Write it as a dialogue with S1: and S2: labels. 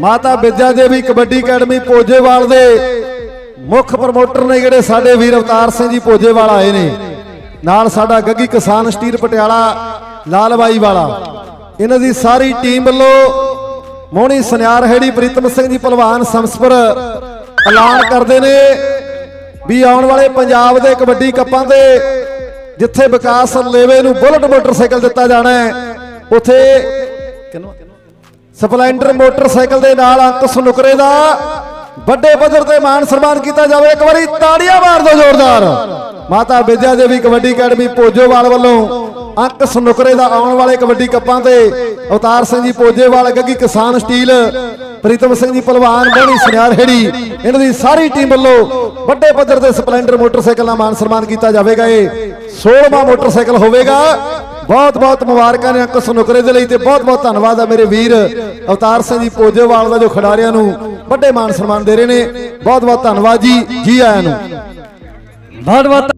S1: ਮਾਤਾ ਵਿਦਿਆ ਦੇਵੀ ਕਬੱਡੀ ਅਕੈਡਮੀ ਪੋਜੇਵਾਲ ਦੇ ਮੁੱਖ ਪ੍ਰਮੋਟਰ ਨੇ ਜਿਹੜੇ ਸਾਡੇ ਵੀਰ ਅਵਤਾਰ ਸਿੰਘ ਜੀ ਪੋਜੇਵਾਲ ਆਏ ਨੇ। ਨਾਲ ਸਾਡਾ ਗੱਗੀ ਕਿਸਾਨ ਸਟੀਰ ਪਟਿਆਲਾ ਲਾਲਬਾਈ ਵਾਲਾ। ਇਹਨਾਂ ਦੀ ਸਾਰੀ ਟੀਮ ਵੱਲੋਂ ਮੋਹਣੀ ਸੁਨਿਆਰ ਹੈੜੀ ਪ੍ਰੀਤਮ ਸਿੰਘ ਜੀ ਪਹਿਲਵਾਨ ਸੰਸਪਰ ਐਲਾਨ ਕਰਦੇ ਨੇ ਵੀ ਆਉਣ ਵਾਲੇ ਪੰਜਾਬ ਦੇ ਕਬੱਡੀ ਕੱਪਾਂ ਤੇ ਜਿੱਥੇ ਵਿਕਾਸ ਲੇਵੇ ਨੂੰ ਬੁਲਟ ਮੋਟਰਸਾਈਕਲ ਦਿੱਤਾ ਜਾਣਾ ਹੈ, ਉਥੇ ਸਪਲੈਂਡਰ ਮੋਟਰਸਾਈਕਲ ਦੇ ਨਾਲ ਅੰਕ ਸਨੁਕਰੇ ਦਾ, ਵੱਡੇ ਪੱਧਰ ਤੇ ਮਾਨ ਸਨਮਾਨ ਕੀਤਾ ਜਾਵੇ। ਇੱਕ ਵਾਰੀ ਤਾੜੀਆਂ ਮਾਰ ਦਿਓ ਜ਼ੋਰਦਾਰ। ਮਾਤਾ ਵਿਦਿਆ ਦੇਵੀ ਕਬੱਡੀ ਅਕੈਡਮੀ ਪੋਜੋਵਾਲ ਵੱਲੋਂ ਅੰਕ ਸਨੁਕਰੇ ਦਾ ਆਉਣ ਵਾਲੇ ਕਬੱਡੀ ਕੱਪਾਂ ਤੇ ਅਵਤਾਰ ਸਿੰਘ ਜੀ ਪੋਜੇਵਾਲ ਗੱਗੀ ਕਿਸਾਨ ਸਟੀਲ ਪ੍ਰੀਤਮ ਸਿੰਘ ਜੀ ਪਹਿਲਵਾਨ ਬੋਣੀ ਸੁਨਿਆਰ ਹੈੜੀ, ਇਹਨਾਂ ਦੀ ਸਾਰੀ ਟੀਮ ਵੱਲੋਂ ਵੱਡੇ ਪੱਧਰ ਤੇ ਸਪਲੈਂਡਰ ਮੋਟਰਸਾਈਕਲ ਮਾਨ ਸਨਮਾਨ ਕੀਤਾ ਜਾਵੇਗਾ। ਇਹ 16ਵਾਂ ਮੋਟਰਸਾਈਕਲ ਹੋਵੇਗਾ। ਬਹੁਤ ਬਹੁਤ ਮੁਬਾਰਕਾਂ ਨੇ ਅੰਕਸ ਨੁਕਰੇ ਦੇ ਲਈ ਤੇ ਬਹੁਤ ਬਹੁਤ ਧੰਨਵਾਦ ਆ ਮੇਰੇ ਵੀਰ ਅਵਤਾਰ ਸਿੰਘ ਜੀ ਪੋਜੇਵਾਲ ਦਾ ਜੋ ਖਿਡਾਰੀਆਂ ਨੂੰ ਵੱਡੇ ਮਾਨ ਸਨਮਾਨ ਦੇ ਰਹੇ ਨੇ। ਬਹੁਤ ਬਹੁਤ ਧੰਨਵਾਦ ਜੀ ਜੀ ਆਇਆਂ ਨੂੰ।
S2: ਬਹੁਤ ਬਹੁਤ